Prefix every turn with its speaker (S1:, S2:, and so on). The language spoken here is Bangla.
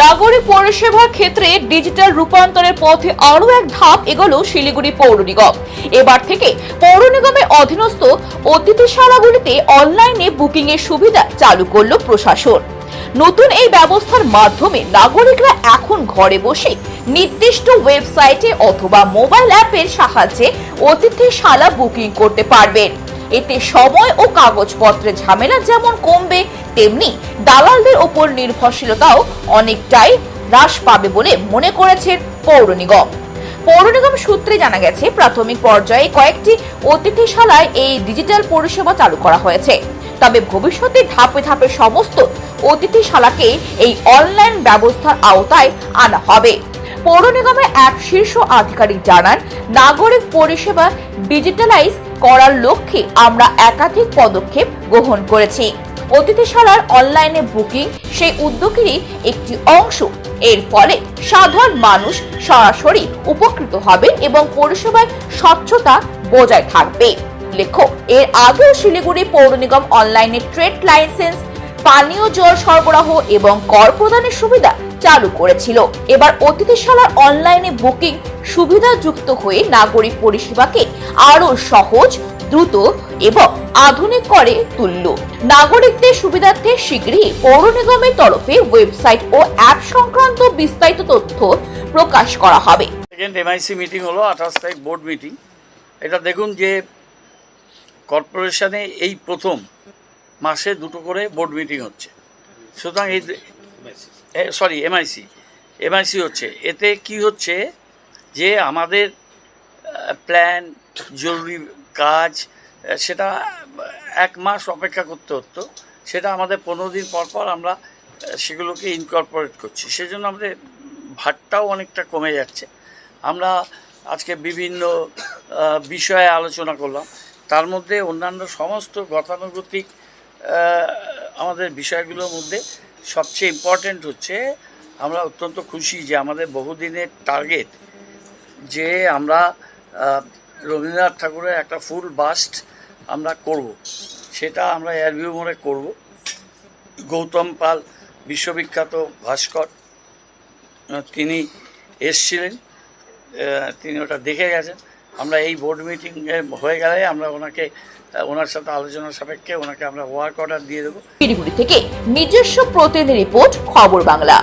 S1: নাগরিক পরিষেবার ক্ষেত্রে ডিজিটাল রূপান্তরের পথে আরও এক ধাপ এগোলো শিলিগুড়ি পৌর নিগম। এবার থেকে পৌর নিগমের অধীনস্থ অতিথিশালাগুলিতে অনলাইনে বুকিং এর সুবিধা চালু করল প্রশাসন। নতুন এই ব্যবস্থার মাধ্যমে নাগরিকরা এখন ঘরে বসে নির্দিষ্ট ওয়েবসাইটে অথবা মোবাইল অ্যাপের সাহায্যে অতিথিশালা বুকিং করতে পারবেন। এতে সময় ও কাগজপত্রের ঝামেলা যেমন কমবে, তেমনি দালালদের ওপর নির্ভরশীলতাও অনেকটাই হ্রাস পাবে বলে মনে করেছেন পৌর নিগম। পৌর নিগম সূত্রে জানা গেছে, প্রাথমিক পর্যায়ে কয়েকটি অতিথিশালায় এই ডিজিটাল পরিষেবা চালু করা হয়েছে। তবে ভবিষ্যতে ধাপে ধাপে সমস্ত অতিথিশালাকে এই অনলাইন ব্যবস্থার আওতায় আনা হবে। পৌর নিগমের এক শীর্ষ আধিকারিক জানান, নাগরিক পরিষেবা ডিজিটালাইজ করার লক্ষ্যে আমরা একাধিক পদক্ষেপ গ্রহণ করেছি। অতিথিশালার অনলাইনে বুকিং সেই উদ্যোগেরই একটি অংশ। এর ফলে সাধারণ মানুষ সরাসরি উপকৃত হবে এবং পরিষেবায় স্বচ্ছতা বজায় থাকবে। লেখো এর আগেও শিলিগুড়ি পৌর নিগম অনলাইনে ট্রেড লাইসেন্স, পানীয় জল সরবরাহ এবং কর প্রদানের সুবিধা চালু করেছিল। এবার অতিথিশালার অনলাইনে বুকিং সুবিধাযুক্ত হয়ে নাগরিক পরিষেবাকে আরও সহজ, দ্রুত এবং আধুনিক করে তুলল। নাগরিকদের সুবিধার্থে শীঘ্রই পৌর নিগমের তরফে ওয়েবসাইট ও অ্যাপ সংক্রান্ত বিস্তারিত তথ্য প্রকাশ করা হবে।
S2: সেকেন্ড এমআইসি মিটিং হলো, আঠাশ তারিখ বোর্ড মিটিং এটা দেখুন যে কর্পোরেশনে এই প্রথম মাসে দুটো করে বোর্ড মিটিং হচ্ছে। সুতরাং এই সরি এমআইসি এমআইসি হচ্ছে। এতে কি হচ্ছে যে আমাদের প্ল্যান জরুরি কাজ সেটা এক মাস অপেক্ষা করতে হতো। সেটা আমাদের পনেরো দিন পর পর আমরা সেগুলোকে ইনকর্পোরেট করছি। সেজন্য আমাদের ভারটাও অনেকটা কমে যাচ্ছে। আমরা আজকে বিভিন্ন বিষয়ে আলোচনা করলাম। তার মধ্যে অন্যান্য সমস্ত গতানুগতিক আমাদের বিষয়গুলোর মধ্যে সবচেয়ে ইম্পর্ট্যান্ট হচ্ছে, আমরা অত্যন্ত খুশি যে আমাদের বহুদিনের টার্গেট যে আমরা রবীন্দ্রনাথ ঠাকুরের একটা ফুল বাস্ট আমরা করব। সেটা আমরা এয়ারভিউ মোড়ে করব। গৌতম পাল, বিশ্ববিখ্যাত ভাস্কর তিনি এসছিলেন তিনি ওটা দেখে গেছেন। আমরা এই বোর্ড মিটিং হয়ে গেলে আমরা ওনাকে ওনার সাথে আলোচনা সাপেক্ষে ওনাকে আমরা ওয়ার্ক অর্ডার দিয়ে দেবো।
S1: শিলিগুড়ি থেকে নিজস্ব প্রতিনিধি রিপোর্ট খবর বাংলা।